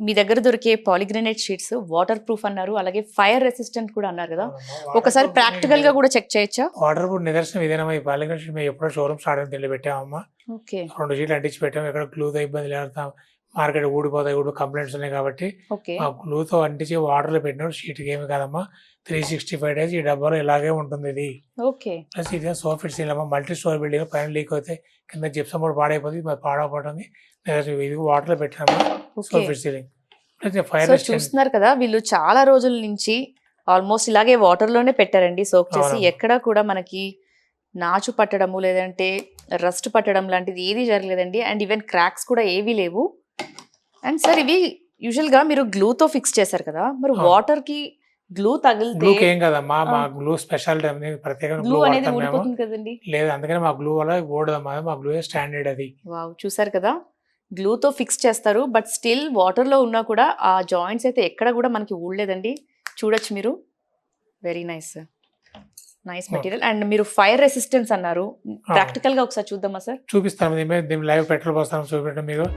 మీ దగ్గర దొరికే పాలిగ్రనేట్ sheets water proof అన్నారు అలాగే ఫైర్ రెసిస్టెంట్ కూడా అన్నారు కదా. ఒకసారి ప్రాక్టికల్గా కూడా చెక్ చేయొచ్చా? వాటర్ ప్రూఫ్ నిదర్శనం ఇదేనమ్మా ఈ పాలిగ్రాఫ్ షీట్ మేము ఎప్పుడో షోరూమ్ స్టార్ట్ తెలియ పెట్టామమ్మా. ఓకే. రెండు షీట్లు అంటించి పెట్టాము ఎక్కడ గ్లూతో ఇబ్బంది లేదు మార్కెట్ ఊడిపోతాయి కూడా కంప్లైంట్స్ ఉన్నాయి కాబట్టి ఆ గ్లూతో అంటించి వాటర్లో పెట్టినప్పుడు షీట్కి ఏమి కాదమ్మా త్రీ సిక్స్టీ ఫైవ్ డేస్ ఈ డబ్బాలో ఇలాగే ఉంటుంది ఇది. ప్లస్ ఇది సోఫిట్ సీల్ అమ్మా మల్టీ స్టోర్ బిల్డింగ్ పైన లీక్ అవుతే కింద జిప్సం కూడా పాడైపోతుంది మరి పాడైపోతుంది ఇది వాటర్లో పెట్టినమ్మా ఓకే సీలింగ్ ఫైర్ చూస్తున్నారు కదా వీళ్ళు చాలా రోజుల నుంచి ఆల్మోస్ట్ ఇలాగే వాటర్లోనే పెట్టారండి. సోక్ చేసి. ఎక్కడా కూడా మనకి నాచు పట్టడము లేదంటే రస్ట్ పట్టడం లాంటిది ఏది జరగలేదండి. అండ్ ఈవెన్ క్రాక్స్ కూడా ఏవీ లేవు. అండ్ సార్ ఇవి యూజువల్గా మీరు glue తో ఫిక్స్ చేశారు కదా మరి. వాటర్కి గ్లూ తగిలితే ఏం మా. గ్లూ ప్రత్యేకంగా గ్లూ గ్లూ అనేది ఊడిపోతుంది కదండి. లేదు అందుకని మా గ్లూ వల్ల ఓడదమ్మా మా గ్లూ స్టాండర్డ్ అది. వావ్ చూసారు కదా. గ్లూతో ఫిక్స్ చేస్తారు బట్ స్టిల్ వాటర్లో ఉన్నా కూడా ఆ జాయింట్స్ అయితే ఎక్కడ కూడా మనకి ఊడలేదండి. చూడొచ్చు మీరు. Very nice nice. Material and మీరు ఫైర్ రెసిస్టెన్స్ అన్నారు. ప్రాక్టికల్గా ఒకసారి చూద్దామా సార్ చూపిస్తాను. దీని లైవ్ పెట్రోల్ పోస్తాను చూపెట్టండి మీకు.